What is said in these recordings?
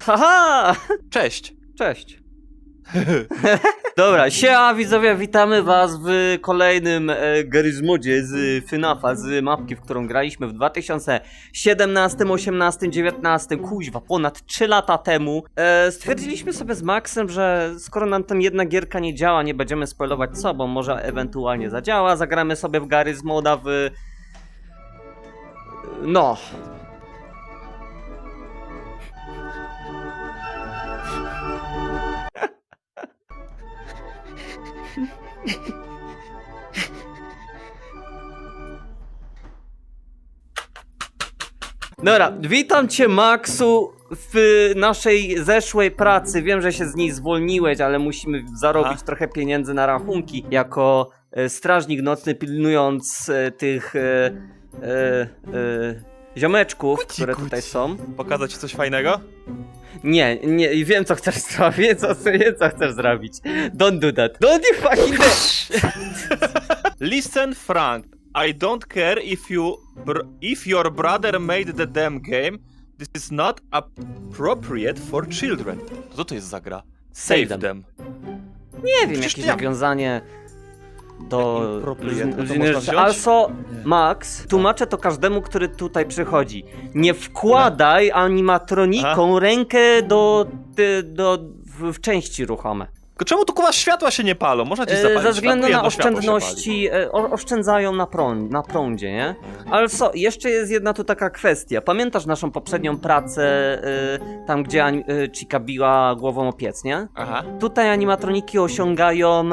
Haha! Cześć! Cześć. Dobra, siema widzowie, witamy was w kolejnym e, z FNAFa, z mapki, w którą graliśmy w 2017, 18, 19, kuźwa, ponad 3 lata temu. E, stwierdziliśmy sobie z Maxem, że skoro nam tam jedna gierka nie działa, nie będziemy spoilować co, bo może ewentualnie zadziała, zagramy sobie w Garry's Moda w... No, Dobra, witam cię Maxu w naszej zeszłej pracy. Wiem, że się z niej zwolniłeś, ale musimy zarobić Aha. trochę pieniędzy na rachunki. Jako e, strażnik nocny pilnując e, tych e, e, e, ziomeczków, Kuci, które kuci. tutaj są. Pokazać ci coś fajnego? Nie, nie, wiem co chcesz zrobić, wiem co, wiem co chcesz zrobić. Don't do that. Don't you fucking do Listen, Frank. I don't care if you br- if your brother made the damn game. This is not appropriate for children. Co to jest za gra? Save Save them. them. Nie wiem, Przecież jakieś ja- nawiązanie do? Also, Max, tłumaczę to każdemu, który tutaj przychodzi. Nie wkładaj animatronikom rękę do, do, w, w części ruchome. Czemu tu kuwa światła się nie palą? Można gdzieś E, zapalić Ze względu na oszczędności, e, o, oszczędzają na, prąd, na prądzie, nie? Also, jeszcze jest jedna tu taka kwestia. Pamiętasz naszą poprzednią pracę, e, tam gdzie Chica biła głową o piec, nie? Aha. Tutaj animatroniki osiągają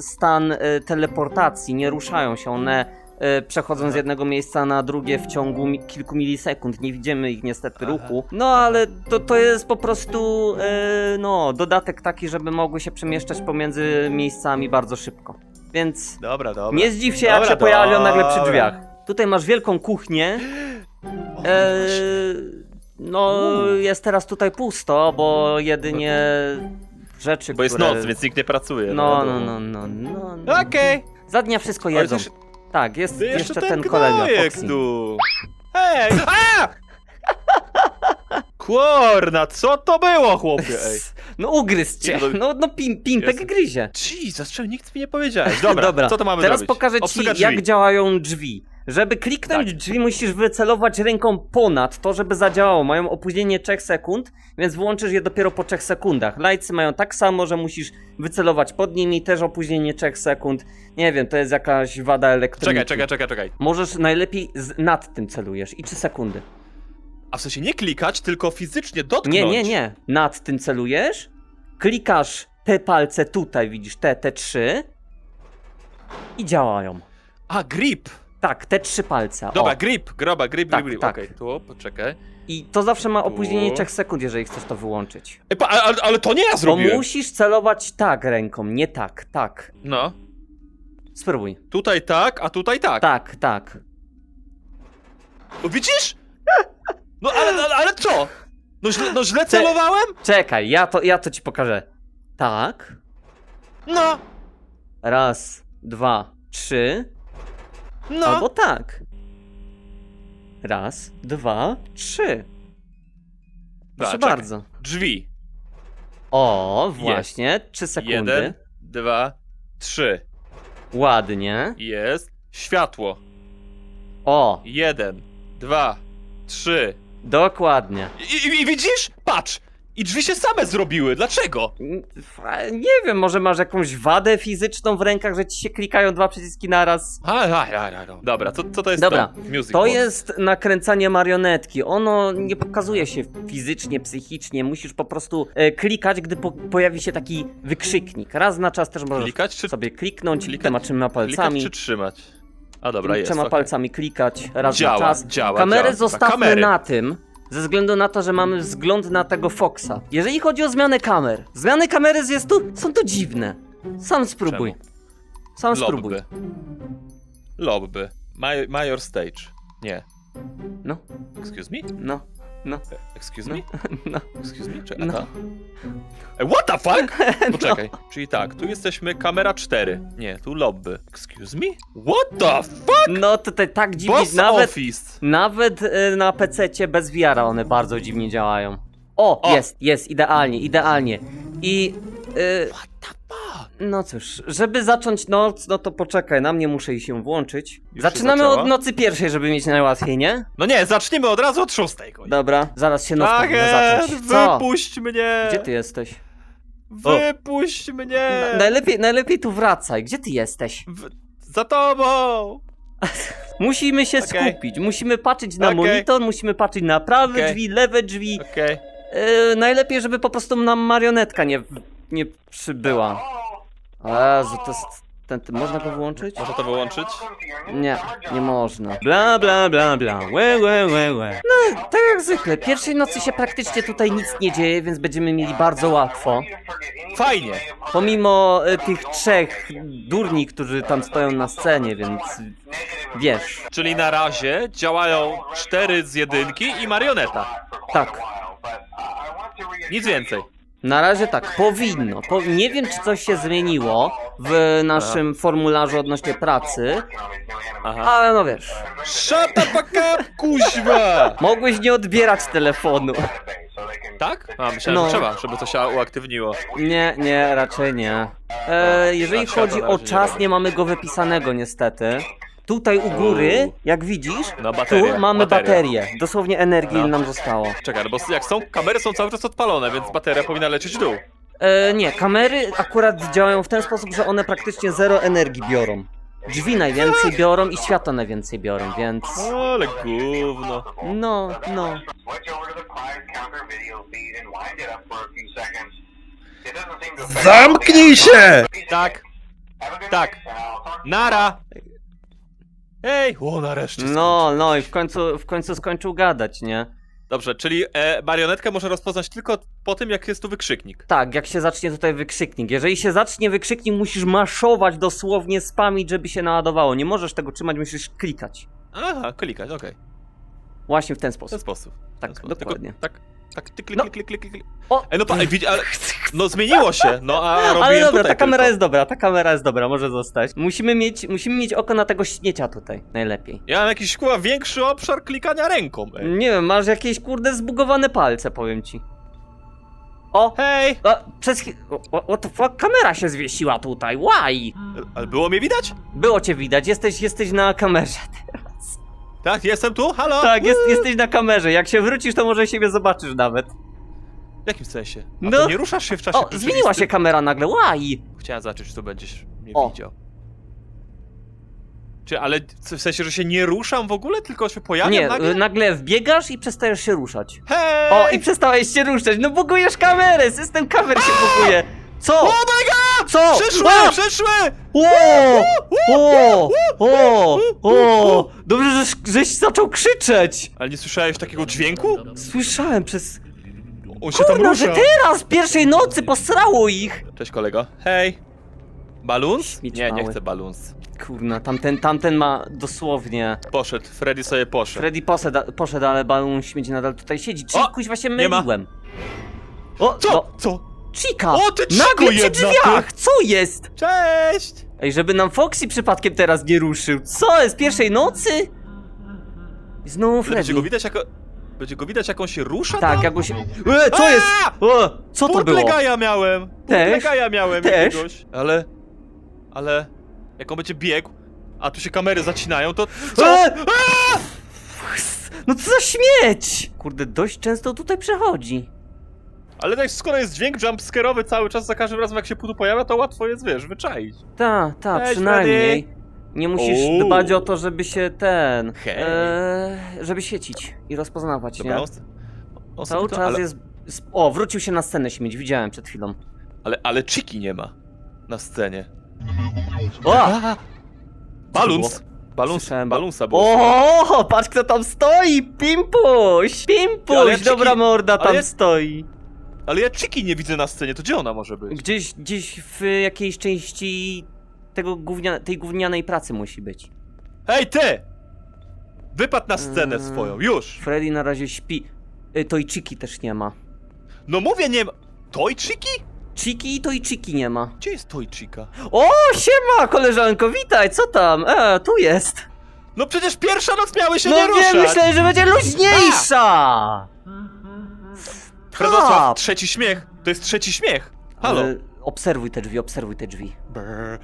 stan teleportacji, nie ruszają się one. E, przechodzą z jednego miejsca na drugie w ciągu mi kilku milisekund. Nie widzimy ich niestety ruchu. No ale to, to jest po prostu e, no, dodatek taki, żeby mogły się przemieszczać pomiędzy miejscami bardzo szybko. Więc Dobra, dobra. nie zdziw się, jak Dobra, się pojawią nagle przy dobra. drzwiach. Tutaj masz wielką kuchnię. O, E, no, jest teraz tutaj pusto, bo jedynie rzeczy, Bo jest które... noc, więc nikt nie pracuje. No, no, no, no, no. no. Okej. Za dnia wszystko Ale jedzą. też- Tak, jest jeszcze, jeszcze ten ten kolega, Foxy. Hej! A! Kurna, co to było, chłopie? Ej. No ugryzł cię, No, no, no pim, pimpek jest- gryzie. Jesus, czemu nikt mi nie powiedziałeś? Dobra, co to mamy Teraz zrobić? pokażę ci, Obsługa jak działają drzwi. Żeby kliknąć Tak. drzwi, musisz wycelować ręką ponad to, żeby zadziałało. Mają opóźnienie 3 sekund, więc wyłączysz je dopiero po 3 sekundach. Lajcy mają tak samo, że musisz wycelować pod nimi, też opóźnienie 3 sekund. Nie wiem, to jest jakaś wada elektroniki. Czekaj, czekaj, czekaj, czekaj. Możesz najlepiej z, nad tym celujesz i 3 sekundy. A w sensie nie klikać, tylko fizycznie dotknąć. Nie, nie, nie. Nad tym celujesz, klikasz te palce tutaj, widzisz, te, te trzy i działają. A, grip. Tak, te trzy palce. Dobra, o. grip, groba, grip, Tak, grip, grip. tak. Okej, tu, poczekaj. I to zawsze ma opóźnienie Tu. 3 sekund, jeżeli chcesz to wyłączyć. Ej, pa, ale, ale to nie ja Bo zrobiłem. musisz celować tak ręką, nie tak, tak. No, Spróbuj. tutaj tak, a tutaj tak. Tak, tak. O, widzisz? No ale, ale, ale co? No źle, no źle celowałem? Czekaj, ja to, ja to ci pokażę. Tak. No, Raz, dwa, trzy. No. Albo tak. Raz, dwa, trzy. Proszę czekaj. bardzo. Drzwi. O, właśnie, trzy sekundy. Jeden, dwa, trzy. Ładnie. Jest. Światło. O, Jeden, dwa, trzy. dokładnie. I, i, I widzisz? Patrz! I drzwi się same zrobiły. Dlaczego? Nie wiem, może masz jakąś wadę fizyczną w rękach, że ci się klikają dwa przyciski naraz. A, a, a, a, a. Dobra, co, co to jest Dobra, to? Music To box. jest nakręcanie marionetki. Ono nie pokazuje się fizycznie, psychicznie. Musisz po prostu e, klikać, gdy po pojawi się taki wykrzyknik. Raz na czas też możesz Klikać czy, sobie kliknąć Klikać- klikać palcami. czy trzymać? A dobra, jest. trzema okej. palcami klikać raz Działa, na czas. działa, Kamery działa. zostawmy Kamery. na tym, ze względu na to, że mamy wzgląd na tego Foxa. Jeżeli chodzi o zmianę kamer, zmiany kamery jest tu, są tu dziwne. Sam spróbuj. Czemu? Sam spróbuj. Lobby. Lobby. Major stage. Nie. No, Excuse me? no, no, Excuse no, me? no. Excuse me? Czy, a No. ta? What the fuck? Poczekaj. Czyli tak, tu jesteśmy kamera 4. Nie, tu lobby. Excuse me? What the fuck? No tutaj tak dziwnie, Boss nawet, office. nawet y, na PC bez VR one bardzo dziwnie działają. O, O! jest, jest, idealnie, idealnie. I... Y, What the fuck? no cóż, żeby zacząć noc, no to poczekaj, na mnie muszę się włączyć. Już się Zaczynamy od nocy pierwszej, żeby mieć najłatwiej, nie? No nie, zacznijmy od razu od szóstej. koń. Dobra, zaraz się noc powinna zacząć. Co? wypuść mnie! Gdzie ty jesteś? Wypuść mnie! Na, najlepiej, najlepiej tu wracaj. Gdzie ty jesteś? W... Za tobą! Musimy się Okej. skupić, musimy patrzeć na Okej. monitor, musimy patrzeć na prawe Okej. drzwi, lewe drzwi. Okej. Yy, najlepiej, żeby po prostu nam marionetka nie, nie przybyła. Jezu, to jest... Ten, ten, można go wyłączyć? Można to wyłączyć? Nie, nie można. Bla bla bla bla, łe łe łe łe. No, tak jak zwykle, pierwszej nocy się praktycznie tutaj nic nie dzieje, więc będziemy mieli bardzo łatwo. Fajnie. Pomimo y, tych trzech durni, którzy tam stoją na scenie, więc y, wiesz, Czyli na razie działają cztery z jedynki i marioneta. tak. Nic więcej. Na razie tak, powinno. Po, nie wiem, czy coś się zmieniło w naszym formularzu odnośnie pracy, Aha. ale no wiesz, Shut the fuck up, kuźwa! mogłeś nie odbierać telefonu. Tak? A, myślałem, No. że trzeba, żeby to się uaktywniło. Nie, nie, raczej nie. E, jeżeli to chodzi na o razie nie czas, robię. nie mamy go wypisanego niestety. Tutaj u góry, jak widzisz, No, tu mamy bateria. baterię. Dosłownie energii No. nam zostało. Czekaj, no bo jak są, kamery są cały czas odpalone, więc bateria powinna lecieć w dół. E, nie, kamery akurat działają w ten sposób, że one praktycznie zero energii biorą. Drzwi najwięcej biorą i światło najwięcej biorą, więc... Ale gówno. No, no. Switch over to the Clive counter video feed and wind it up for a few seconds. It doesn't seem to Zamknij się! Tak, tak. nara! Ej, o nareszcie. No, no i w końcu, w końcu skończył gadać, nie? Dobrze, czyli e, marionetkę może rozpoznać tylko po tym, jak jest tu wykrzyknik. Tak, jak się zacznie tutaj wykrzyknik. Jeżeli się zacznie wykrzyknik, musisz maszować dosłownie, spamić, żeby się naładowało. Nie możesz tego trzymać, musisz klikać. Aha, klikać, okej. Właśnie w ten W ten sposób. sposób. W Tak, ten sposób. dokładnie. Tylko, tak, tak, ty klik, No. klik, klik, klik, klik. O! Ej, no pa, ej, widzi, ale, no zmieniło się, no a robiłem Ale dobra, tutaj ta kamera tylko. jest dobra, ta kamera jest dobra, może zostać. Musimy mieć, musimy mieć oko na tego śmiecia tutaj, najlepiej. Ja mam jakiś kurwa większy obszar klikania ręką, ej. Nie wiem, masz jakieś kurde zbugowane palce, powiem ci. O! Hej! A, przez chwilę. What the fuck? Kamera się zwiesiła tutaj, why? Ale było mnie widać? Było cię widać, jesteś, jesteś na kamerze. Tak, jestem tu, halo? Tak, jest, jesteś na kamerze. Jak się wrócisz, to może siebie zobaczysz nawet. W jakim sensie? A No. to nie ruszasz się w czasie O, zmieniła się kamera nagle, why? Chciałem zobaczyć, czy tu będziesz mnie O. widział. Czy, ale w sensie, że się nie ruszam w ogóle, tylko się pojawiam Nie, nagle? y, nagle wbiegasz i przestajesz się ruszać. Hej! O, i przestałeś się ruszać. No bugujesz kamerę, system kamer się buguje. Co? Oh my god! Co? Przyszły, O! przyszły! O! O! O! O! Dobrze, że, żeś zaczął krzyczeć. Ale nie słyszałeś takiego dźwięku? Słyszałem przez... On się tam Kurna, że rusza. teraz, pierwszej nocy posrało ich. Cześć kolego. Hej. Śmieć Nie, nie mały. chcę balloons. Kurna, tamten, tamten ma dosłownie... Poszedł, Freddy sobie poszedł. Freddy poszedł, poszedł ale balon śmieci nadal tutaj siedzi. Czyli O! kuźwa się Nie ma. myliłem. O, Co? No, Co? Chica! O, ty Nagle przy jedna, drzwiach! Co jest? Cześć! Ej, żeby nam Foxy przypadkiem teraz nie ruszył. Co jest? Pierwszej nocy? I znowu Freddy. będzie go widać jako... Będzie go widać jak on się rusza Tak, tam? jak go się... E, co jest? Co to było? Purplegaja miałem! Też? Purplegaja miałem Też? jakiegoś. Ale... Ale... Jak on będzie biegł, a tu się kamery zacinają, to... Co? E! No co za śmieć! Kurde, dość często tutaj przechodzi. Ale tak, skoro jest dźwięk jumpscare'owy cały czas, za każdym razem jak się tu pojawia, to łatwo jest, wiesz, wyczaić. Ta, ta, Cześć, przynajmniej. Nie musisz Uuu. dbać o to, żeby się ten... Hej. E, żeby świecić i rozpoznawać, Dobra, nie? on Cały czas ale, jest... O, wrócił się na scenę śmieć, widziałem przed chwilą. ale, ale Chiki nie ma na scenie. O! Baluns! Baluns, Słyszałem, balunsa było. O, patrz kto tam stoi! Pimpuś! Pimpuś! Ale ja Dobra morda ale tam stoi. Ale ja Chiki nie widzę na scenie, to gdzie ona może być? Gdzieś, gdzieś w jakiejś części tego gównia, tej gównianej pracy musi być. Hej, ty! Wypadł na scenę Mm. swoją, już! Freddy na razie śpi. Y, To i Chiki też nie ma. No mówię, nie ma... Toj Chiki? I Chiki nie ma. Gdzie jest Toj Chika? O, siema koleżanko, witaj, co tam? E, tu jest. No przecież pierwsza noc miały się no nie wiem, ruszać! myślałem, że będzie luźniejsza. Fredosław, trzeci śmiech! To jest trzeci śmiech! Halo! Ale obserwuj te drzwi, obserwuj te drzwi. Brr,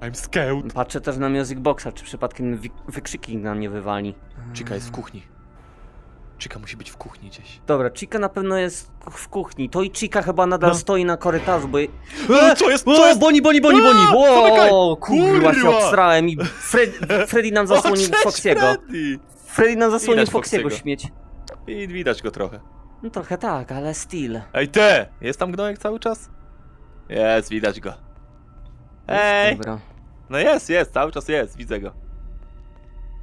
I'm scared. Patrzę też na Music Boxa, czy przypadkiem wi- wykrzyki nam nie wywali. Chica jest w kuchni. Chica musi być w kuchni gdzieś. Dobra, Chica na pewno jest w kuchni. To i Chica chyba nadal No. stoi na korytarzu, bo... jej- E, co jest? O, Co jest? Boni, Boni, Boni, Boni! Zamykaj! Ło, kurwa się Kurwa! obstrałem i Fred, Freddy nam zasłonił O, cześć, Foxiego. Freddy! Freddy nam zasłonił Widać Foxiego Foxiego. śmieć. I widać go trochę. No trochę tak, ale still. Ej, te! Jest tam gnojek cały czas? Jest, widać go. Ej! Dobra. No jest, jest, cały czas jest, widzę go.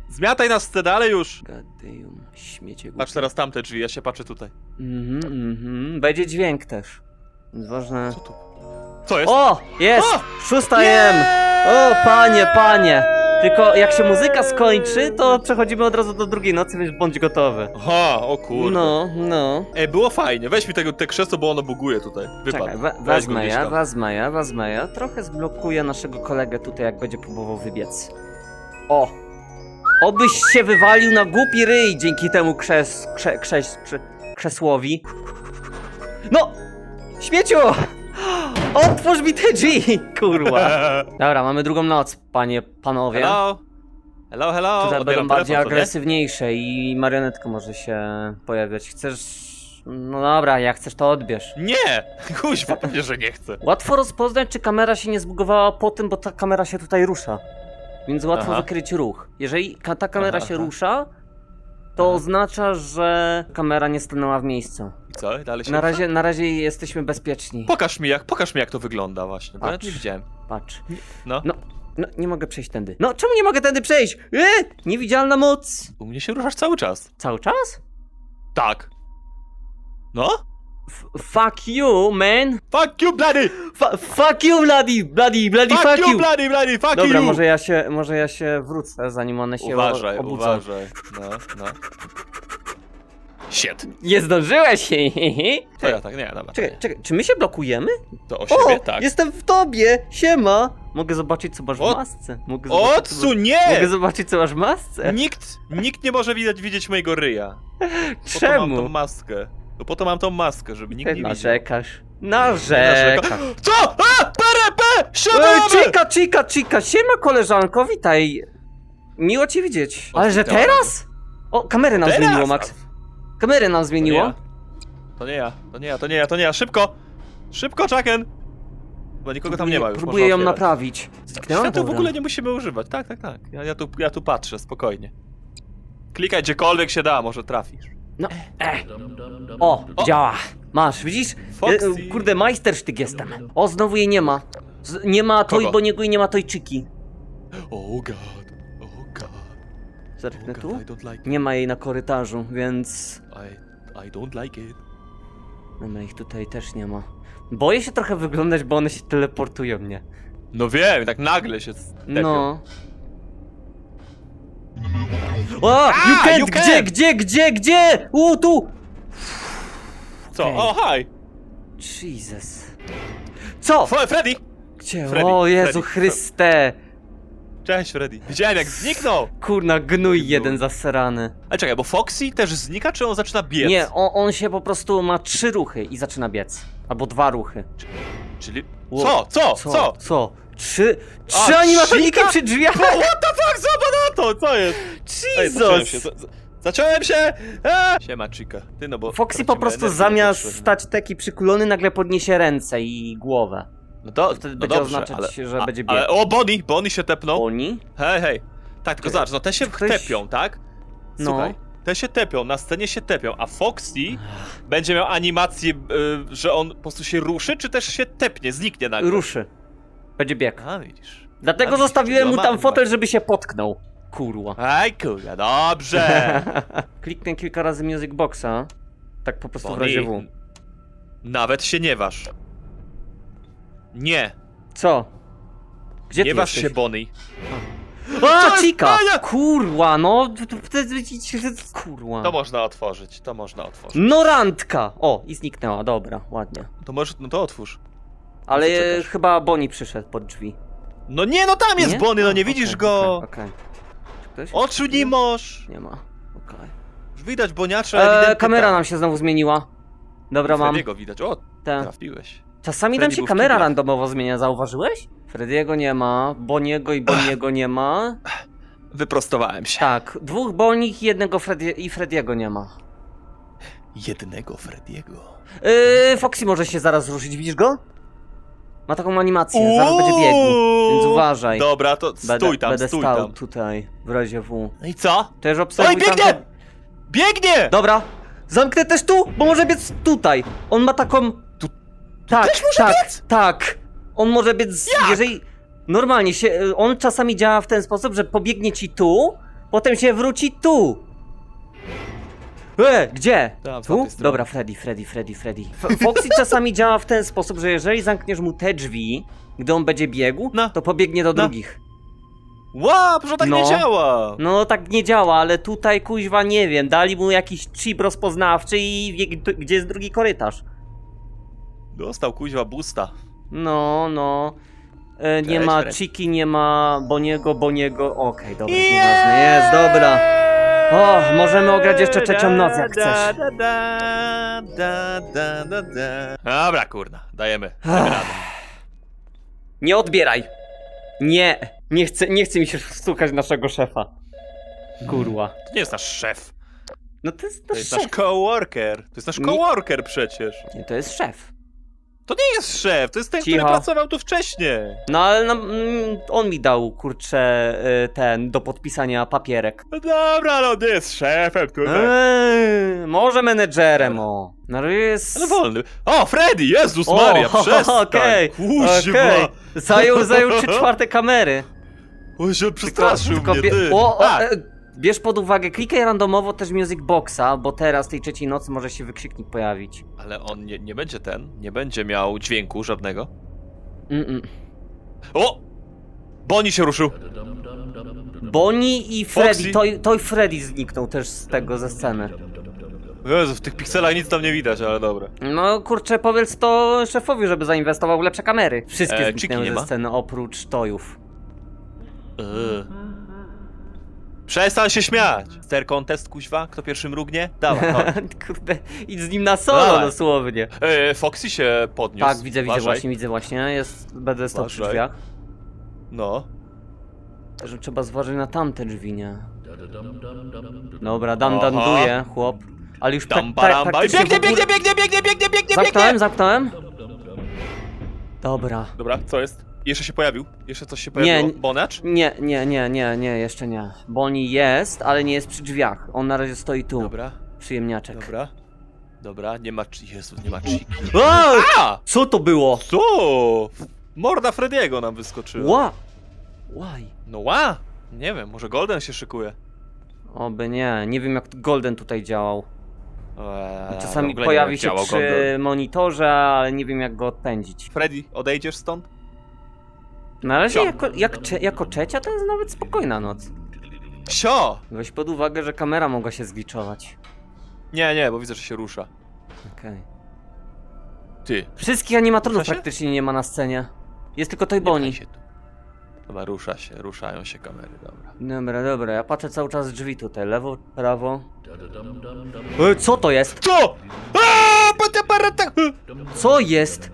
Zmiataj nas chce dalej już! Goddamn, śmiecie Patrz teraz tamte drzwi, ja się patrzę tutaj. Mhm, mhm. Będzie dźwięk też. Ważne. Co tu? Co jest? O! Jest! O! Szósta jem! O, panie, panie! Tylko jak się muzyka skończy, to przechodzimy od razu do drugiej nocy, więc bądź gotowy. Aha, o kurde. No, no. Ej, było fajnie, weź mi tego, te krzesło, bo ono buguje tutaj. Wypadł. Czekaj, Weź go wezmę gdzieś ja, tam. wezmę ja, wezmę ja. Trochę zblokuję naszego kolegę tutaj, jak będzie próbował wybiec. O! Obyś się wywalił na głupi ryj dzięki temu krzes, krze, krześ, krze, krzesłowi. No! Śmieciu! Otwórz mi te drzwi, kurwa. Dobra, mamy drugą noc, panie, panowie. Hello? Hello, hello? Tutaj Odbieram będą bardziej telefon, nie? agresywniejsze i marionetka może się pojawiać. Chcesz... No dobra, jak chcesz to odbierz. Nie! Kuźwa, pewnie, że nie chcę. Łatwo rozpoznać, czy kamera się nie zbugowała po tym, bo ta kamera się tutaj rusza. Więc łatwo Aha. wykryć ruch. Jeżeli ka ta kamera Aha, się aha. rusza, to oznacza, że kamera nie stanęła w miejscu. I co? Dalej się Na razie, na razie jesteśmy bezpieczni. Pokaż mi jak, pokaż mi jak to wygląda właśnie, bo ja Patrz. nie widziałem. Patrz. No. No, no, nie mogę przejść tędy. No, czemu nie mogę tędy przejść? E, niewidzialna moc! U mnie się ruszasz cały czas. Cały czas? Tak. No? F fuck you, man! Fuck you, bloody! Fuck you, bloody, bloody, bloody, Fuck, fuck, you, you! bloody, bloody, fuck Dobra, you! może ja się, może ja się wrócę, zanim one się Uważaj, o- obudzą. uważaj. No, no. Shit. Nie zdążyłeś! To ja tak, nie, dobra. Czekaj, czekaj, czy my się blokujemy? To o siebie, tak. jestem w tobie! Siema! Mogę zobaczyć, co masz w masce. Mogę zobaczyć, co nie! Mogę zobaczyć, co masz w masce. Nikt, nikt nie może widać, widzieć mojego ryja. Po to mam tą Czemu? maskę. No po to mam tą maskę, żeby nikt Ty nie widział. narzekasz. Narzekasz. Co? A! PRP! Siadamy! Chica, chica, chica! Siema, koleżanko, witaj! Miło cię widzieć. Ale że teraz? O, kamery nam Teraz? zmieniło, Max. Kamery nam To nie zmieniło. ja. To nie ja, to nie ja, to nie ja, to nie ja. Szybko! Szybko, Chucken! Bo nikogo tam nie ma już. Próbuję można ją otwierać. naprawić. Zniknęła? Światła w Dobra. ogóle nie musimy używać. Tak, tak, tak. Ja, ja, tu, ja tu patrzę, spokojnie. Klikaj gdziekolwiek się da, może trafisz. No, e. O, działa. Masz, widzisz? Foxy. E, Kurde, majstersztyk jestem. O, znowu jej nie ma. Z, nie ma Toy Kogo? Boniego i nie ma Toyczyki. Oh god, oh god, Zerknę oh tu? god, I don't like Nie ma jej na korytarzu, więc... I, I don't like it. No, no ich tutaj też nie ma. Boję się trochę wyglądać, bo one się teleportują mnie. No wiem, tak nagle się stepią. No. O, you can't! you Gdzie, can't! gdzie, gdzie, gdzie? U, tu! Co? Okej. O, hi! Jesus. Co? F Freddy! Gdzie? Freddy, O Jezu Freddy. Chryste! Cześć, Freddy. Widziałem jak zniknął! Kurna, gnój jeden zasrany. Ale czekaj, bo Foxy też znika, czy on zaczyna biec? Nie, on, on się po prostu ma trzy ruchy i zaczyna biec. Albo dwa ruchy. Czyli... Wow. Co? Co? Co? Co? Trzy, A, trzy animatroniki przy drzwiach! What the fuck, zobacz na to! Co jest? Ej, zacząłem się, Jesus! za- za- zacząłem się! A! Siema, Chica. Ty no bo... Foxy po tracimy prostu energię zamiast stać taki przykulony nagle podniesie ręce i głowę. No to, wtedy no będzie dobrze, oznaczać, ale, że a, będzie bieg. Ale, o, Bonnie! Bonnie się tepnął. Oni? Hej, hej. Tak, tylko Ty- zobacz, no te się ktoś- tepią, tak? No. Słuchaj, te się tepią, na scenie się tepią, a Foxy będzie miał animację, y, że on po prostu się ruszy, czy też się tepnie, zniknie nagle? Ruszy. Będzie bieg. A, widzisz. Dlatego A, widzisz, zostawiłem mu tam fotel, żeby się potknął. Kurwa. Aj, kurwa, dobrze. Kliknę kilka razy Music Boxa. Tak po prostu w razie W. Nawet się nie waż. Nie, Co? Gdzie nie ty waż się, jesteś? Bonnie. A, Co jest? Chica! A, nie! Kurwa, no. Kurwa. To można otworzyć, to można otworzyć. No randka! O, i zniknęła, dobra, ładnie. To może, no to otwórz. Ale czekasz? chyba Bonnie przyszedł pod drzwi. No nie, no tam jest Nie? Bonnie, no nie widzisz go. Okej, okej. Czy ktoś? Oczu nie masz. Nie ma, okej. Już widać Boniacza, E, ewidentnie kamera nam się znowu zmieniła. Dobra, mam. Frediego widać. O, Te. trafiłeś. Czasami Freddy się był w kamera kiblach. randomowo zmienia, zauważyłeś? Frediego nie ma, Boniego i Boniego nie ma. Wyprostowałem się. Tak, dwóch Bonich i jednego Fredie i Frediego nie ma. Jednego Frediego. Yy, Foxy może się zaraz ruszyć, widzisz go? Ma taką animację, zaraz będzie biegł, więc uważaj. Dobra, to Będę, stój tam, będę stój stał tam. tutaj, w razie W. No i co? Też obserwuj Oj, biegnie! tamte- Biegnie! Dobra, zamknę też tu, bo może biec tutaj. On ma taką... Tu- tak, tak, tak. On może biec, jeżeli... Normalnie się, on czasami działa w ten sposób, że pobiegnie ci tu, potem się wróci tu. E, gdzie? Tam, z tu? tamtej strony. Dobra, Freddy, Freddy, Freddy, Freddy. F- Foxy czasami działa w ten sposób, że jeżeli zamkniesz mu te drzwi, gdy on będzie biegł, No. to pobiegnie do No. drugich. Ła, że tak No. nie działa. No tak nie działa, ale tutaj kuźwa nie wiem, dali mu jakiś chip rozpoznawczy i wie, gdzie jest drugi korytarz. Dostał kuźwa busta. No, no. E, nie Cześć, ma Fred. Chiki, nie ma Boniego, Boniego. Okej, dobra, nieważne. Jest, dobra. O, możemy ograć jeszcze trzecią noc, jak chcesz. Da, da, da, da, da, da, da. Dobra, kurna, dajemy. dajemy radę. Nie odbieraj. Nie, nie chcę, nie chcę mi się słuchać naszego szefa. Kurwa. To nie jest nasz szef. No to jest To nasz jest nasz szef. coworker. To jest nasz Nie- coworker przecież. Nie, to jest szef. To nie jest szef, to jest ten, Cicho. który pracował tu wcześniej. No ale no, mm, on mi dał, kurczę, y, ten, do podpisania papierek. No dobra, no nie jest szefem tutaj. Eee, może menedżerem, o. No ale jest... Ale wolny. O, Freddy, Jezus Maria, przestań. okej, Kuźwa. okej. Zajął, zajął trzy czwarte kamery. On się przestraszył mnie, ty. O, o, Tak. e, bierz pod uwagę, klikaj randomowo też Music Boxa, bo teraz tej trzeciej nocy może się wykrzyknik pojawić. Ale on nie, nie będzie ten, nie będzie miał dźwięku żadnego. Mm-mm. O! Boni się ruszył. Bonnie i Freddy, Foxy. to, to i Freddy zniknął też z tego, ze sceny. Jezu, w tych pikselach nic tam nie widać, ale dobra. No kurczę, powiedz to szefowi, żeby zainwestował w lepsze kamery. Wszystkie E, zniknęły nie ze ma? sceny, oprócz tojów. Eee. Przestań się śmiać! Ster contest, kuźwa? Kto pierwszy mrugnie? Dawaj, chodź. Kurde, idź z nim na solo Dawaj. dosłownie. Eee, Foxy się podniósł. Tak, widzę, widzę Uważaj. właśnie, widzę właśnie. Jest, będę stał przy Uważaj. drzwiach. No. Że trzeba zważyć na tamte drzwi, nie? Dobra, dan Aha. danduje, chłop. Ale już Tam pra- pra- baramba. praktycznie Biegnie, w ogóle- biegnie, biegnie, biegnie, biegnie, biegnie, biegnie! Zamknąłem, zamknąłem. Dobra. Dobra, co jest? Jeszcze się pojawił? Jeszcze coś się pojawiło? Nie. Bonacz? Nie, nie, nie, nie, nie, jeszcze nie. Bonnie jest, ale nie jest przy drzwiach. On na razie stoi tu. Dobra, Przyjemniaczek. dobra. Dobra, nie ma... chi- Jezu, nie ma chiki. A! A! Co to było? Co? Morda Frediego nam wyskoczyła. Ła! Why? No ła! Nie wiem, może Golden się szykuje. Oby nie, nie wiem jak Golden tutaj działał. Eee, w Czasami ogóle nie pojawi się działał przy Golden. monitorze, ale nie wiem jak go odpędzić. Freddy, odejdziesz stąd? Na razie Co? jako, jak, jako trzecia to jest nawet spokojna noc. Sio! Weź pod uwagę, że kamera mogła się zgliczować. Nie, nie, bo widzę, że się rusza. Okej. Ty. Wszystkich animatorów Rusza się? praktycznie nie ma na scenie. Jest tylko Nie pchaj się tu. Dobra, rusza się, ruszają się kamery, dobra. Dobra, dobra, ja patrzę cały czas drzwi tutaj, lewo, prawo. E, co to jest? Co? Aaa, pata, parata. Co jest?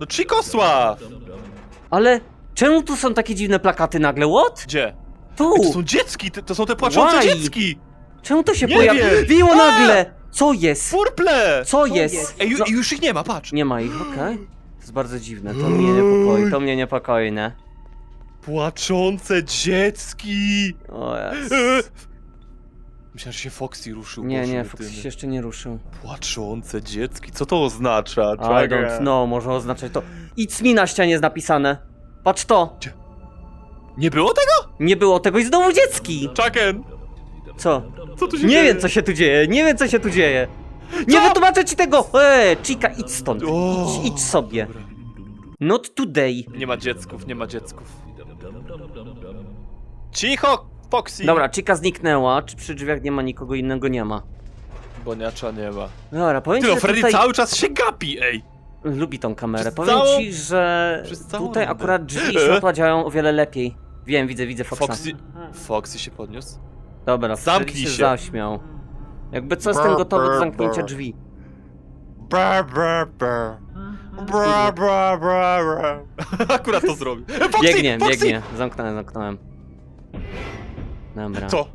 No Chikosław! Ale czemu tu są takie dziwne plakaty nagle? What? Gdzie? Tu! Ej, to są dziecki, to, to są te płaczące Why? dziecki! Czemu to się Nie pojawiło wiem. nagle? Co jest? Furple! Co jest? Ej, ju, No, już ich nie ma, patrz! nie ma ich, okej. To jest bardzo dziwne, to mnie niepokoi, to mnie niepokoi, nie? Płaczące dziecki! O. Eee. Myślałem, że się Foxy ruszył. Nie, Boże, nie, ty, Fox ty. się jeszcze nie ruszył. Płaczące dziecki, co to oznacza? I don't know, może oznaczać to. It's me na ścianie jest napisane. Patrz to! Nie było tego? Nie było tego i znowu dziecki! Chaken! Co? Co tu się Nie dzieje? wiem co się tu dzieje, nie wiem co się tu dzieje. Nie wytłumaczę ci tego! Eee, Chica, idź stąd. O, Idź, idź sobie. dobra. Not today. Nie ma dziecków, nie ma dziecków. Cicho, Foxy! Dobra, Chica zniknęła, czy przy drzwiach nie ma nikogo innego? Nie ma. Boniacza nie ma. Dobra, powiem Ty, ci, no że Freddy tutaj... cały czas się gapi, ej! Lubi tą kamerę. Przez Powiem całą- ci, że przez całą tutaj rundę. akurat drzwi i światła działają o wiele lepiej. Wiem, widzę, widzę Foxa. Foxy... Foxy się podniósł? Dobra, Zamknij Freddy się się. zaśmiał. Jakby co, jestem gotowy do zamknięcia drzwi. Bra, bra, bra. Bra, bra, bra, bra. Akurat to zrobił. E, Foxy, Biegnie, Foxy! biegnie. Zamknąłem, zamknąłem. Dobra. Co?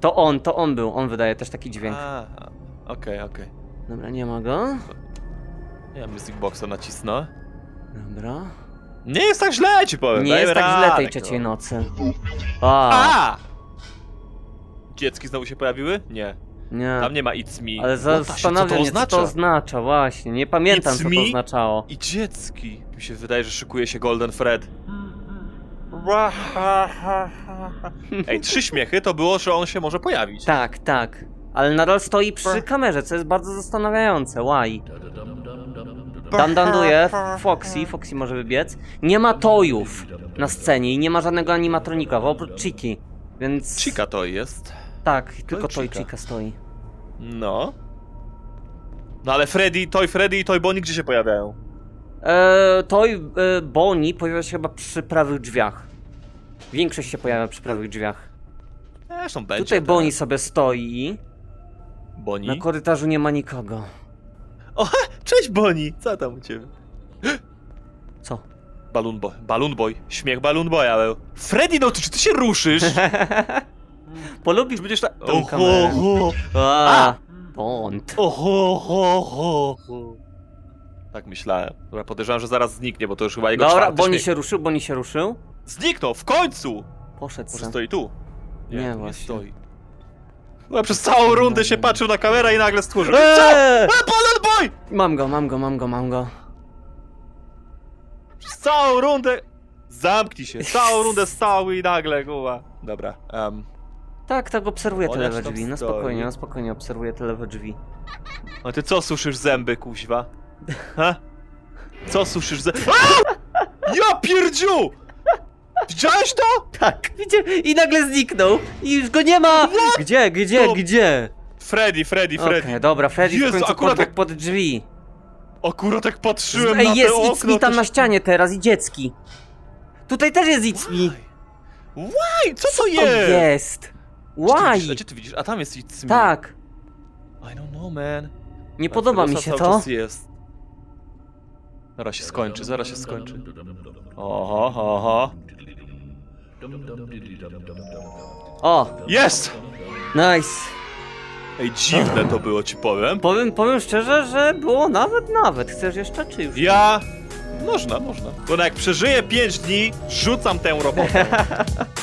To on, to on był. On wydaje też taki dźwięk. A, Okej, okej. Dobra, nie ma go. Ja Music Boxa nacisnę. Dobra. Nie jest tak źle, ci powiem. Nie jest tak źle radę, tej kurwa. trzeciej nocy. A, A! Dziecki znowu się pojawiły? Nie. nie. Tam nie ma It's Me. Ale What the shit, zastanawia co to oznacza? to właśnie. Nie pamiętam, It's co me? to oznaczało. I dziecki. Mi się wydaje, że szykuje się Golden Fred. Ej, trzy śmiechy to było, że on się może pojawić. Tak, tak. Ale nadal stoi przy kamerze, co jest bardzo zastanawiające. Why? Dan danduje Foxy, Foxy może wybiec. Nie ma tojów na scenie i nie ma żadnego animatronika, oprócz Chiki. Więc... Chica to jest. Tak, tylko Toj Chica. Chica stoi. No. No ale Freddy, Toy Freddy i Toy Bonnie gdzie się pojawiają? Eee, Toj e, Bonnie pojawia się chyba przy prawych drzwiach. Większość się pojawia przy prawych drzwiach. Zresztą będzie. Tutaj. Bonnie sobie stoi. Bonnie. Na korytarzu nie ma nikogo. O, cześć Bonnie! Co tam u ciebie? Co? Balloon Boy. Balloon Boy. Śmiech Balloon Boya był. Freddy, no to czy ty się ruszysz? Polubisz Czy będziesz tak... tą kamerę. ho. A, Bond. Oho, ho, ho, ho. Tak myślałem. Dobra, podejrzewam, że zaraz zniknie, bo to już chyba jego Dobra, czwarty Bonnie śmiech. się ruszył, Bonnie się ruszył. Zniknął, w końcu! Poszedł Może sam. stoi tu? Nie, tu właśnie. stoi. No, przez całą rundę się patrzył na kamerę i nagle stworzył. Co? Eee! A, Balloon Boy! Mam go, mam go, mam go, mam go. Przez całą rundę... Zamknij się. Całą rundę stał i nagle, guła. Dobra, um, Tak, tak, obserwuję te lewe tam drzwi. No stoi. spokojnie, no spokojnie, obserwuję te lewe drzwi. a ty co suszysz zęby, kuźwa? Ha? Co suszysz zęby? Ja pierdziu! Widziałeś to? Tak, widzicie? I nagle zniknął. I już go nie ma! Gdzie, gdzie, No. gdzie? Freddy, Freddy, Okej, Freddy. dobra, Freddy w Jezu, końcu akurat podbiegł tak- pod drzwi. Akurat tak patrzyłem Ej, na jest te okno. Tam to na się- ścianie teraz i dziecki. Tutaj też jest It's Me. Why? Co to To jest? jest. Gdzie ty Why? widzisz? A Gdzie ty widzisz? A tam jest It's Me. Tak, I don't know, man. nie podoba mi Ferosa się cały to. czas jest. Zaraz się skończy, zaraz się skończy. Oho, oho. O, Jest! nice. Ej, dziwne to było, ci powiem. Powiem, powiem szczerze, że było nawet, nawet. Chcesz jeszcze, czy już? Ja... Można, można. Bo jak przeżyję 5 dni, rzucam tę robotę.